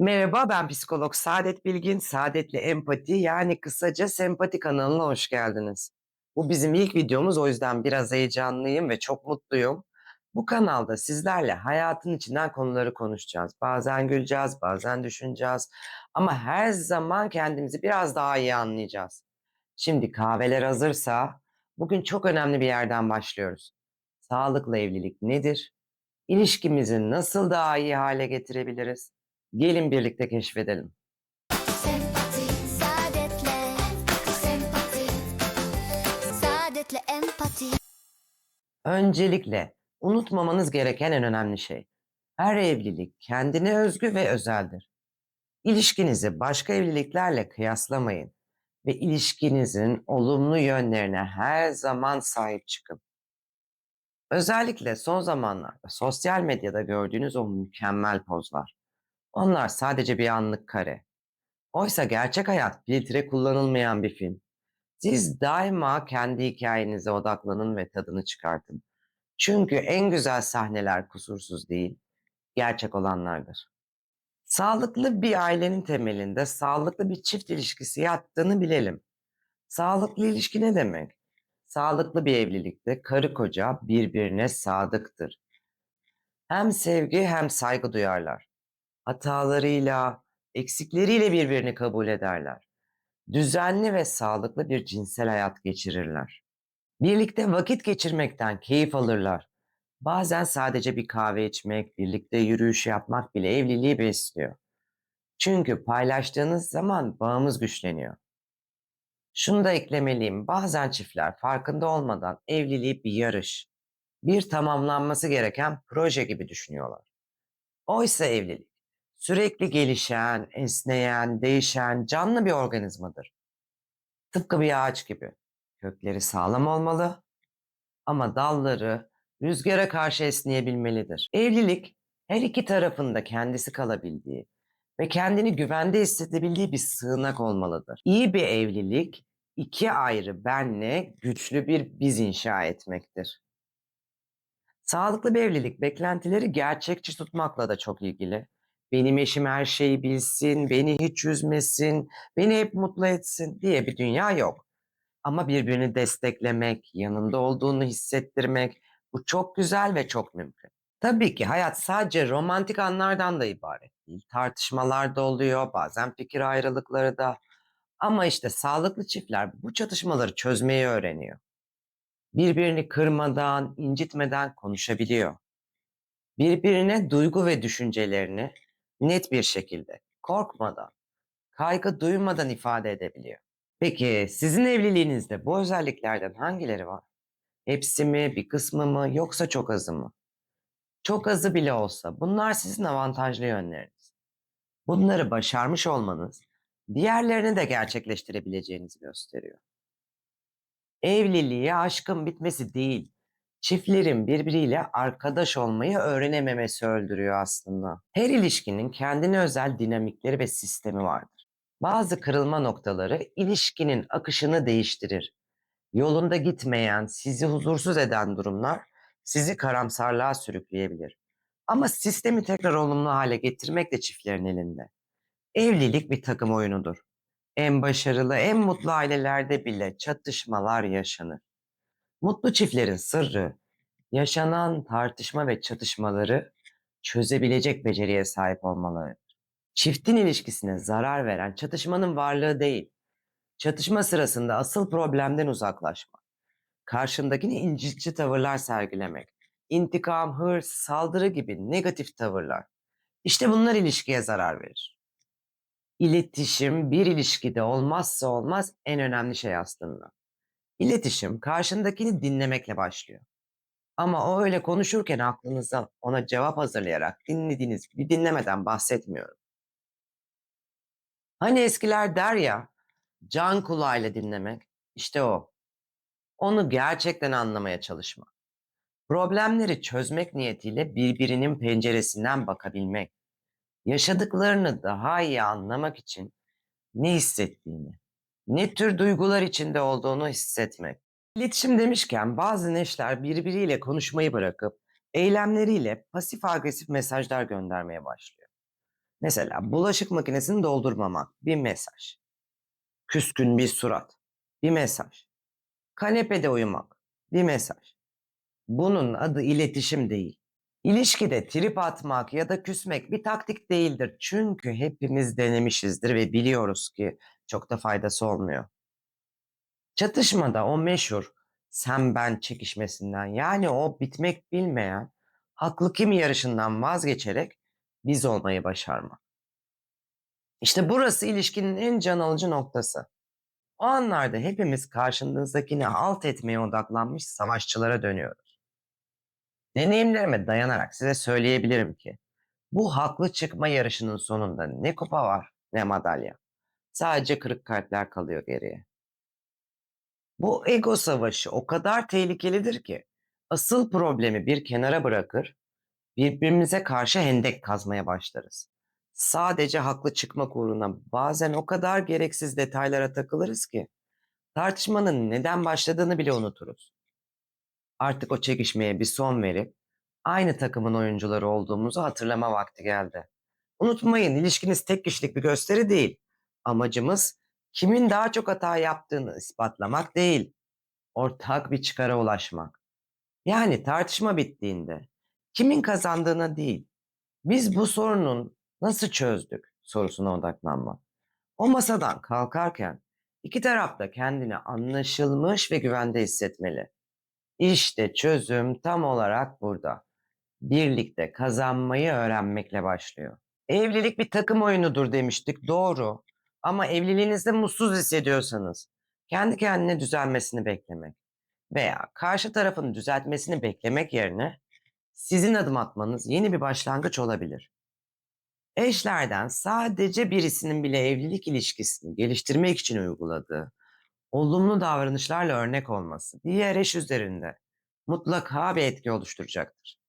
Merhaba, ben psikolog Saadet Bilgin. Saadet'le Empati yani kısaca Sempati kanalına hoş geldiniz. Bu bizim ilk videomuz o yüzden biraz heyecanlıyım ve çok mutluyum. Bu kanalda sizlerle hayatın içinden konuları konuşacağız. Bazen güleceğiz, bazen düşüneceğiz ama her zaman kendimizi biraz daha iyi anlayacağız. Şimdi kahveler hazırsa bugün çok önemli bir yerden başlıyoruz. Sağlıklı evlilik nedir? İlişkimizi nasıl daha iyi hale getirebiliriz? Gelin birlikte keşfedelim. Sempati, saadetle, sempati, saadetle empati. Öncelikle unutmamanız gereken en önemli şey. Her evlilik kendine özgü ve özeldir. İlişkinizi başka evliliklerle kıyaslamayın ve ilişkinizin olumlu yönlerine her zaman sahip çıkın. Özellikle son zamanlarda sosyal medyada gördüğünüz o mükemmel pozlar. Onlar sadece bir anlık kare. Oysa gerçek hayat filtre kullanılmayan bir film. Siz daima kendi hikayenize odaklanın ve tadını çıkartın. Çünkü en güzel sahneler kusursuz değil, gerçek olanlardır. Sağlıklı bir ailenin temelinde sağlıklı bir çift ilişkisi yattığını bilelim. Sağlıklı ilişki ne demek? Sağlıklı bir evlilikte karı koca birbirine sadıktır. Hem sevgi hem saygı duyarlar. Hatalarıyla, eksikleriyle birbirini kabul ederler. Düzenli ve sağlıklı bir cinsel hayat geçirirler. Birlikte vakit geçirmekten keyif alırlar. Bazen sadece bir kahve içmek, birlikte yürüyüş yapmak bile evliliği besliyor. Çünkü paylaştığınız zaman bağımız güçleniyor. Şunu da eklemeliyim. Bazen çiftler farkında olmadan evliliği bir yarış, bir tamamlanması gereken proje gibi düşünüyorlar. Oysa evlilik sürekli gelişen, esneyen, değişen canlı bir organizmadır. Tıpkı bir ağaç gibi. Kökleri sağlam olmalı ama dalları rüzgara karşı esneyebilmelidir. Evlilik her iki tarafında kendisi kalabildiği ve kendini güvende hissedebildiği bir sığınak olmalıdır. İyi bir evlilik iki ayrı benle güçlü bir biz inşa etmektir. Sağlıklı bir evlilik beklentileri gerçekçi tutmakla da çok ilgili. Benim eşim her şeyi bilsin, beni hiç üzmesin, beni hep mutlu etsin diye bir dünya yok. Ama birbirini desteklemek, yanında olduğunu hissettirmek bu çok güzel ve çok mümkün. Tabii ki hayat sadece romantik anlardan da ibaret değil. Tartışmalar da oluyor, bazen fikir ayrılıkları da. Ama işte sağlıklı çiftler bu çatışmaları çözmeyi öğreniyor. Birbirini kırmadan, incitmeden konuşabiliyor. Birbirine duygu ve düşüncelerini net bir şekilde, korkmadan, kaygı duymadan ifade edebiliyor. Peki sizin evliliğinizde bu özelliklerden hangileri var? Hepsi mi, bir kısmı mı yoksa çok azı mı? Çok azı bile olsa bunlar sizin avantajlı yönleriniz. Bunları başarmış olmanız diğerlerini de gerçekleştirebileceğinizi gösteriyor. Evliliği aşkın bitmesi değil, çiftlerin birbiriyle arkadaş olmayı öğrenememesi öldürüyor aslında. Her ilişkinin kendine özel dinamikleri ve sistemi vardır. Bazı kırılma noktaları ilişkinin akışını değiştirir. Yolunda gitmeyen, sizi huzursuz eden durumlar sizi karamsarlığa sürükleyebilir. Ama sistemi tekrar olumlu hale getirmek de çiftlerin elinde. Evlilik bir takım oyunudur. En başarılı, en mutlu ailelerde bile çatışmalar yaşanır. Mutlu çiftlerin sırrı, yaşanan tartışma ve çatışmaları çözebilecek beceriye sahip olmaları. Çiftin ilişkisine zarar veren çatışmanın varlığı değil, çatışma sırasında asıl problemden uzaklaşmak, karşındakini incitici tavırlar sergilemek, intikam, hırs, saldırı gibi negatif tavırlar. İşte bunlar ilişkiye zarar verir. İletişim bir ilişkide olmazsa olmaz en önemli şey aslında. İletişim karşındakini dinlemekle başlıyor. Ama o öyle konuşurken aklınızdan ona cevap hazırlayarak dinlediğiniz gibi dinlemeden bahsetmiyorum. Hani eskiler der ya, can kulağıyla dinlemek, işte o. Onu gerçekten anlamaya çalışmak. Problemleri çözmek niyetiyle birbirinin penceresinden bakabilmek. Yaşadıklarını daha iyi anlamak için ne hissettiğini, ne tür duygular içinde olduğunu hissetmek. İletişim demişken bazı eşler birbiriyle konuşmayı bırakıp eylemleriyle pasif agresif mesajlar göndermeye başlıyor. Mesela bulaşık makinesini doldurmamak bir mesaj. Küskün bir surat bir mesaj. Kanepede uyumak bir mesaj. Bunun adı iletişim değil. İlişkide trip atmak ya da küsmek bir taktik değildir. Çünkü hepimiz denemişizdir ve biliyoruz ki çok da faydası olmuyor. Çatışmada o meşhur sen ben çekişmesinden yani o bitmek bilmeyen haklı kim yarışından vazgeçerek biz olmayı başarmak. İşte burası ilişkinin en can alıcı noktası. O anlarda hepimiz karşımızdakini alt etmeye odaklanmış savaşçılara dönüyoruz. Deneyimlerime dayanarak size söyleyebilirim ki bu haklı çıkma yarışının sonunda ne kupa var ne madalya. Sadece kırık kalpler kalıyor geriye. Bu ego savaşı o kadar tehlikelidir ki asıl problemi bir kenara bırakır, birbirimize karşı hendek kazmaya başlarız. Sadece haklı çıkmak uğruna bazen o kadar gereksiz detaylara takılırız ki tartışmanın neden başladığını bile unuturuz. Artık o çekişmeye bir son verip aynı takımın oyuncuları olduğumuzu hatırlama vakti geldi. Unutmayın ilişkiniz tek kişilik bir gösteri değil. Amacımız kimin daha çok hata yaptığını ispatlamak değil. Ortak bir çıkara ulaşmak. Yani tartışma bittiğinde kimin kazandığına değil, biz bu sorunun nasıl çözdük sorusuna odaklanmak. O masadan kalkarken iki taraf da kendini anlaşılmış ve güvende hissetmeli. İşte çözüm tam olarak burada. Birlikte kazanmayı öğrenmekle başlıyor. Evlilik bir takım oyunudur demiştik, doğru. Ama evliliğinizde mutsuz hissediyorsanız kendi kendine düzelmesini beklemek veya karşı tarafın düzeltmesini beklemek yerine sizin adım atmanız yeni bir başlangıç olabilir. Eşlerden sadece birisinin bile evlilik ilişkisini geliştirmek için uyguladığı olumlu davranışlarla örnek olması diğer eş üzerinde mutlaka bir etki oluşturacaktır.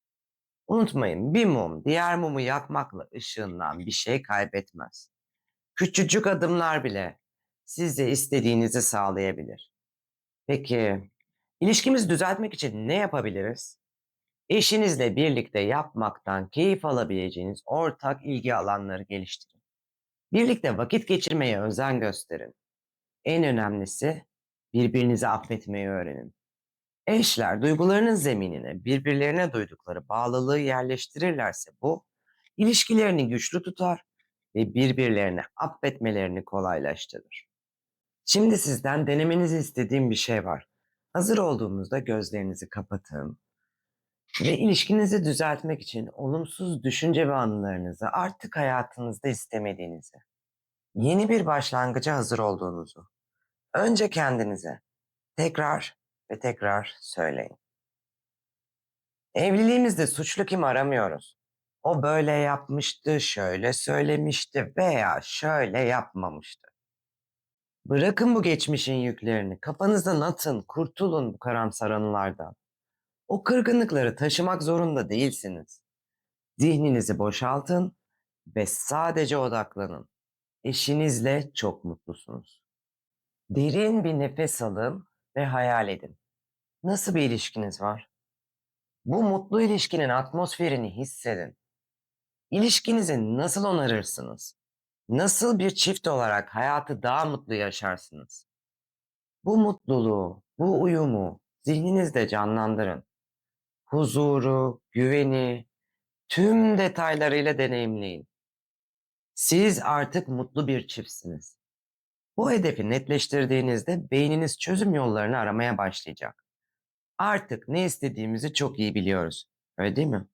Unutmayın bir mum diğer mumu yakmakla ışığından bir şey kaybetmez. Küçücük adımlar bile size istediğinizi sağlayabilir. Peki ilişkimizi düzeltmek için ne yapabiliriz? Eşinizle birlikte yapmaktan keyif alabileceğiniz ortak ilgi alanları geliştirin. Birlikte vakit geçirmeye özen gösterin. En önemlisi birbirinizi affetmeyi öğrenin. Eşler duygularının zeminine birbirlerine duydukları bağlılığı yerleştirirlerse bu ilişkilerini güçlü tutar ve birbirlerini affetmelerini kolaylaştırır. Şimdi sizden denemenizi istediğim bir şey var. Hazır olduğunuzda gözlerinizi kapatın ve ilişkinizi düzeltmek için olumsuz düşünce ve anılarınızı artık hayatınızda istemediğinizi, yeni bir başlangıca hazır olduğunuzu önce kendinize tekrar ve tekrar söyleyin. Evliliğimizde suçlu kim aramıyoruz. O böyle yapmıştı, şöyle söylemişti veya şöyle yapmamıştı. Bırakın bu geçmişin yüklerini, kafanızdan atın, kurtulun bu karamsar anılardan. O kırgınlıkları taşımak zorunda değilsiniz. Zihninizi boşaltın ve sadece odaklanın. Eşinizle çok mutlusunuz. Derin bir nefes alın ve hayal edin. Nasıl bir ilişkiniz var? Bu mutlu ilişkinin atmosferini hissedin. İlişkinizi nasıl onarırsınız? Nasıl bir çift olarak hayatı daha mutlu yaşarsınız? Bu mutluluğu, bu uyumu zihninizde canlandırın. Huzuru, güveni, tüm detaylarıyla deneyimleyin. Siz artık mutlu bir çiftsiniz. Bu hedefi netleştirdiğinizde beyniniz çözüm yollarını aramaya başlayacak. Artık ne istediğimizi çok iyi biliyoruz. Öyle değil mi?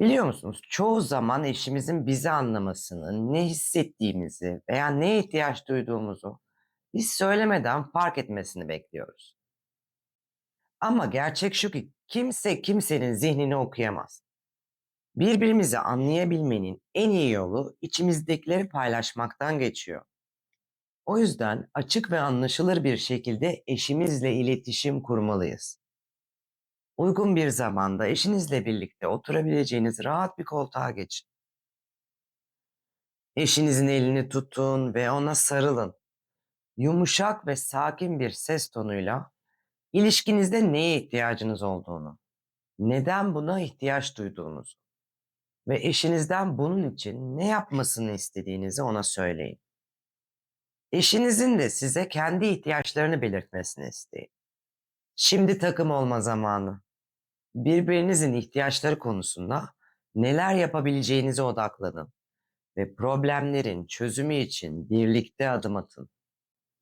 Biliyor musunuz? Çoğu zaman eşimizin bizi anlamasını, ne hissettiğimizi veya neye ihtiyaç duyduğumuzu biz söylemeden fark etmesini bekliyoruz. Ama gerçek şu ki kimse kimsenin zihnini okuyamaz. Birbirimizi anlayabilmenin en iyi yolu içimizdekileri paylaşmaktan geçiyor. O yüzden açık ve anlaşılır bir şekilde eşimizle iletişim kurmalıyız. Uygun bir zamanda eşinizle birlikte oturabileceğiniz rahat bir koltuğa geçin. Eşinizin elini tutun ve ona sarılın. Yumuşak ve sakin bir ses tonuyla ilişkinizde neye ihtiyacınız olduğunu, neden buna ihtiyaç duyduğunuzu ve eşinizden bunun için ne yapmasını istediğinizi ona söyleyin. Eşinizin de size kendi ihtiyaçlarını belirtmesini isteyin. Şimdi takım olma zamanı. Birbirinizin ihtiyaçları konusunda neler yapabileceğinize odaklanın ve problemlerin çözümü için birlikte adım atın.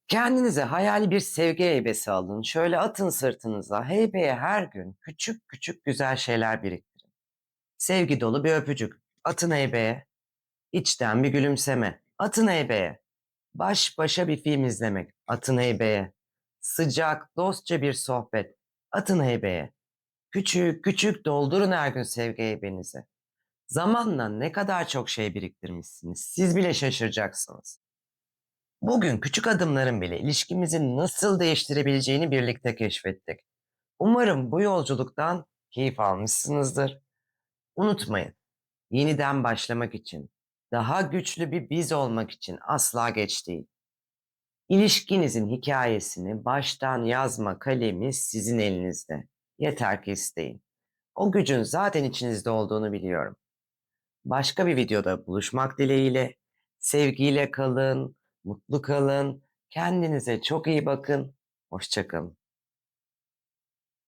Kendinize hayali bir sevgi heybesi alın. Şöyle atın sırtınıza. Heybeye her gün küçük küçük güzel şeyler biriktirin. Sevgi dolu bir öpücük. Atın heybeye. İçten bir gülümseme. Atın heybeye. Baş başa bir film izlemek. Atın heybeye. Sıcak, dostça bir sohbet. Atın heybeye. Küçük küçük doldurun her gün sevgi heybenizi. Zamanla ne kadar çok şey biriktirmişsiniz. Siz bile şaşıracaksınız. Bugün küçük adımların bile ilişkimizi nasıl değiştirebileceğini birlikte keşfettik. Umarım bu yolculuktan keyif almışsınızdır. Unutmayın, yeniden başlamak için, daha güçlü bir biz olmak için asla geç değil. İlişkinizin hikayesini baştan yazma kalemi sizin elinizde. Yeter ki isteyin. O gücün zaten içinizde olduğunu biliyorum. Başka bir videoda buluşmak dileğiyle. Sevgiyle kalın, mutlu kalın, kendinize çok iyi bakın. Hoşçakalın.